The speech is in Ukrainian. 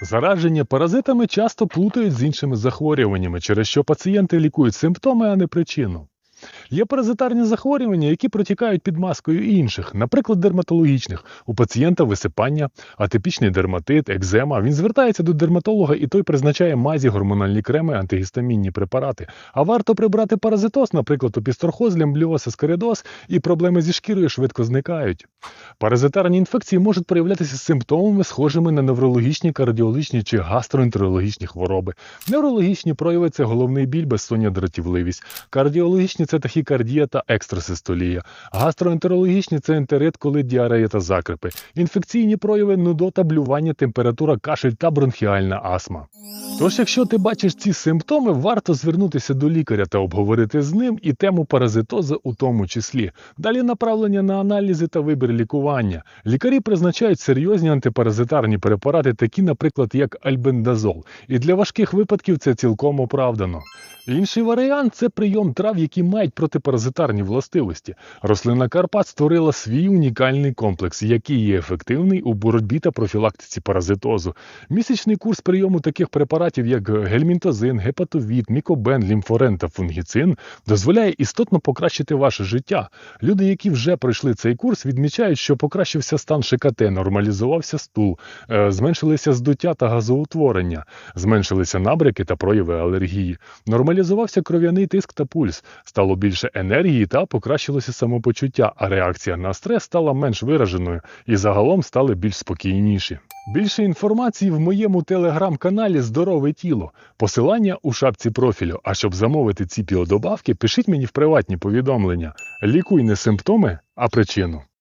Зараження паразитами часто плутають з іншими захворюваннями, через що пацієнти лікують симптоми, а не причину. Є паразитарні захворювання, які протікають під маскою інших, наприклад, дерматологічних. У пацієнта висипання, атипічний дерматит, екзема. Він звертається до дерматолога, і той призначає мазі, гормональні креми, антигістамінні препарати. А варто прибрати паразитоз, наприклад, опісторхоз, лямбліоз, аскаридоз, і проблеми зі шкірою швидко зникають. Паразитарні інфекції можуть проявлятися симптомами, схожими на неврологічні, кардіологічні чи гастроентерологічні хвороби. Неврологічні прояви це головний біль, безсоння, дратівливість. Кардіологічні це тахікардія та екстрасистолія. Гастроентерологічні це ентерит, коли діарея та закрипи. Інфекційні прояви нудота, блювання, температура, кашель та бронхіальна астма. Тож, якщо ти бачиш ці симптоми, варто звернутися до лікаря та обговорити з ним і тему паразитозу у тому числі. Далі направлення на аналізи та вибір лікування. Лікарі призначають серйозні антипаразитарні препарати, такі, наприклад, як альбендазол. І для важких випадків це цілком оправдано. Інший варіант це прийом трав, які мають протипаразитарні властивості. Рослина Карпат створила свій унікальний комплекс, який є ефективний у боротьбі та профілактиці паразитозу. Місячний курс прийому таких препаратів, як гельмінтозин, гепатовід, мікобен, лімфорен та фунгіцин, дозволяє істотно покращити ваше життя. Люди, які вже пройшли цей курс, відмічають, що покращився стан ШКТ, нормалізувався стул, е, зменшилися здуття та газоутворення, зменшилися набряки та прояви алергії. Нормалізувався кров'яний тиск та пульс, стало більше енергії та покращилося самопочуття, а реакція на стрес стала менш вираженою і загалом стали більш спокійніші. Більше інформації в моєму телеграм-каналі Здорове тіло. Посилання у шапці профілю. А щоб замовити ці біодобавки, пишіть мені в приватні повідомлення. Лікуй не симптоми, а причину.